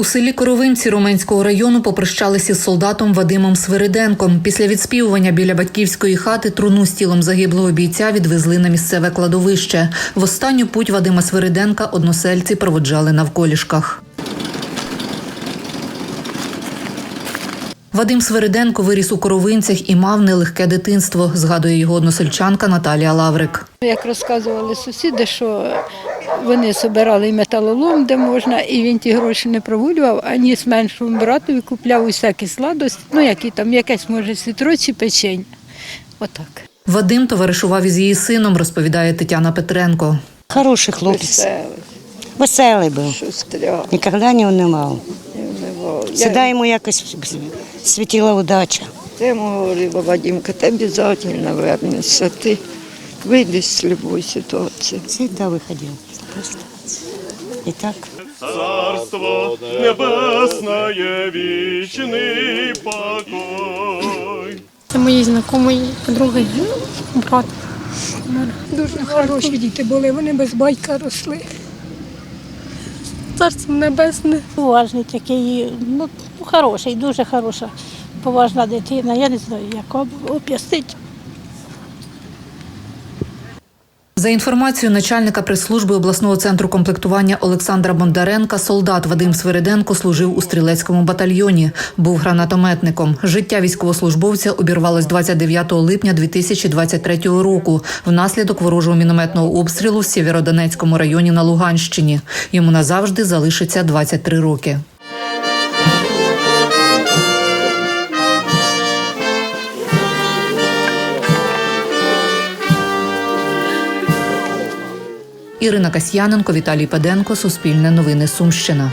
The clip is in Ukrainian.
У селі Коровинці Роменського району попрощалися з солдатом Вадимом Свириденком. Після відспівування біля батьківської хати труну з тілом загиблого бійця відвезли на місцеве кладовище. В останню путь Вадима Свириденка односельці проводжали навколішках. Вадим Свириденко виріс у Коровинцях і мав нелегке дитинство, згадує його односельчанка Наталія Лаврик. Як розказували сусіди, що вони збирали і металолом, де можна, і він ті гроші не прогулював, а ніс меншому братові купляв усякі сладості, ну які там, якесь може сітро чи печень. Отак. Вадим товаришував із її сином, розповідає Тетяна Петренко. Хороший хлопець, Веселий, веселий був, шустря, ніколи не унивав. невол. Всегда йому якось світила удача. Я ему говорила, Вадимка, ты обязательно вернешься, ты выйдешь с любой ситуации. Всегда виходив. Просто. І так. Царство небесное, вечный покой. Це моїй знайомої подруги, брат. Дуже хороші діти були, вони без батька росли. Царство небесне. Уважний такий, ну хороший, дуже хороша, поважна дитина. Я не знаю, як об- об'яснити. За інформацією начальника прес-служби обласного центру комплектування Олександра Бондаренка, солдат Вадим Свириденко служив у стрілецькому батальйоні, був гранатометником. Життя військовослужбовця обірвалось 29 липня 2023 року внаслідок ворожого мінометного обстрілу в Сєвєродонецькому районі на Луганщині. Йому назавжди залишиться 23 роки. Ірина Касьяненко, Віталій Паденко, Суспільне новини Сумщина.